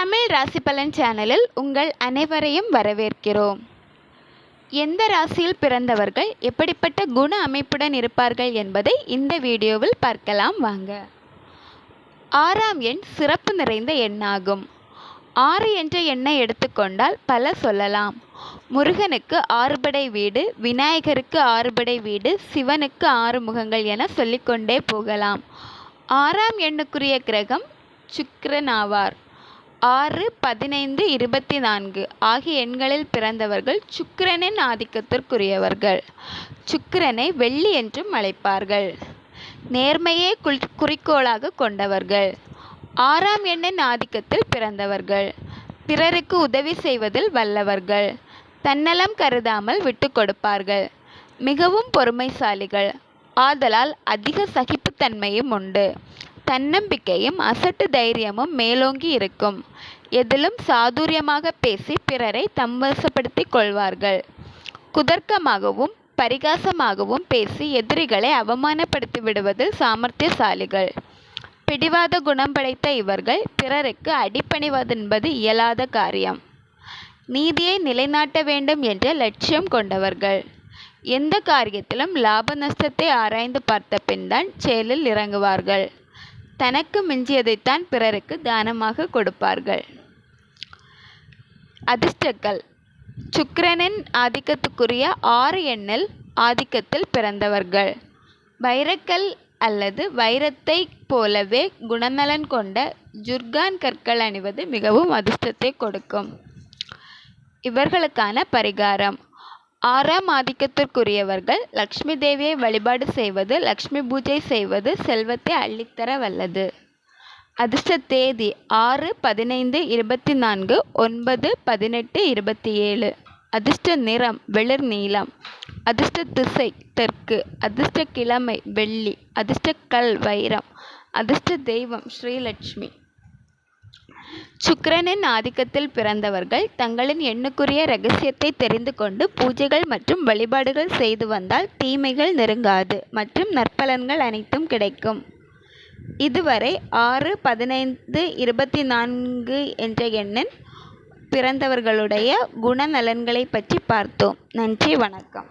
தமிழ் ராசி பலன் சேனலில் உங்கள் அனைவரையும் வரவேற்கிறோம். எந்த ராசியில் பிறந்தவர்கள் எப்படிப்பட்ட குண அமைப்புடன் இருப்பார்கள் என்பதை இந்த வீடியோவில் பார்க்கலாம் வாங்க. ஆறாம் எண் சிறப்பு நிறைந்த எண்ணாகும். ஆறு என்ற எண்ணை எடுத்துக்கொண்டால் பல சொல்லலாம். முருகனுக்கு ஆறுபடை வீடு விநாயகருக்கு ஆறுபடை வீடு சிவனுக்கு ஆறு முகங்கள் என சொல்லிக்கொண்டே போகலாம். ஆறாம் எண்ணுக்குரிய கிரகம் சுக்கிரன் ஆவார். ஆறு பதினைந்து இருபத்தி நான்கு ஆகிய எண்களில் பிறந்தவர்கள் சுக்கிரனின் ஆதிக்கத்திற்குரியவர்கள். சுக்கிரனை வெள்ளி என்றும் அழைப்பார்கள். நேர்மையே குல் குறிக்கோளாக கொண்டவர்கள். ஆறாம் எண்ணின் ஆதிக்கத்தில் பிறந்தவர்கள். பிறருக்கு உதவி செய்வதில் வல்லவர்கள். தன்னலம் கருதாமல் விட்டு கொடுப்பார்கள். மிகவும் பொறுமைசாலிகள். ஆதலால் அதிக சகிப்புத்தன்மையும் உண்டு. தன்னம்பிக்கையும் அசட்டு தைரியமும் மேலோங்கி இருக்கும். எதிலும் சாதுரியமாக பேசி பிறரை தம்வசப்படுத்திக் கொள்வார்கள். குதர்க்கமாகவும் பரிகாசமாகவும் பேசி எதிரிகளை அவமானப்படுத்தி விடுவதில் சாமர்த்தியசாலிகள். பிடிவாத குணம் படைத்த இவர்கள் பிறருக்கு அடிப்பணிவதென்பது இயலாத காரியம். நீதியை நிலைநாட்ட வேண்டும் என்ற லட்சியம் கொண்டவர்கள். எந்த காரியத்திலும் லாப நஷ்டத்தை ஆராய்ந்து பார்த்த பின்தான் செயலில் இறங்குவார்கள். தனக்கு மிஞ்சியதைத்தான் பிறருக்கு தானமாக கொடுப்பார்கள். அதிர்ஷ்டக்கள் சுக்கிரனின் ஆதிக்கத்துக்குரிய ஆறு எண்ணில் ஆதிக்கத்தில் பிறந்தவர்கள். வைரக்கல் அல்லது வைரத்தைப் போலவே குணநலன் கொண்ட ஜுர்கான் கற்கள் அணிவது மிகவும் அதிர்ஷ்டத்தை கொடுக்கும். இவர்களுக்கான பரிகாரம். ஆறாம் ஆதிக்கத்திற்குரியவர்கள் லக்ஷ்மி தேவியை வழிபாடு செய்வது லக்ஷ்மி பூஜை செய்வது செல்வத்தை அள்ளித்தர வல்லது. அதிர்ஷ்ட தேதி ஆறு பதினைந்து இருபத்தி நான்கு ஒன்பது பதினெட்டு இருபத்தி ஏழு. அதிர்ஷ்ட நிறம் வெளிர் நீலம். அதிர்ஷ்ட திசை தெற்கு. அதிர்ஷ்ட கிழமை வெள்ளி. அதிர்ஷ்ட கல் வைரம். அதிர்ஷ்ட தெய்வம் ஸ்ரீலட்சுமி. சுக்கிரனின் ஆதிக்கத்தில் பிறந்தவர்கள் தங்களின் எண்ணுக்குரிய ரகசியத்தை தெரிந்து கொண்டு பூஜைகள் மற்றும் வழிபாடுகள் செய்து வந்தால் தீமைகள் நெருங்காது மற்றும் நற்பலன்கள் அனைத்தும் கிடைக்கும். இதுவரை ஆறு பதினைந்து இருபத்தி நான்கு என்ற எண்ணின் பிறந்தவர்களுடைய குணநலன்களை பற்றி பார்த்தோம். நன்றி வணக்கம்.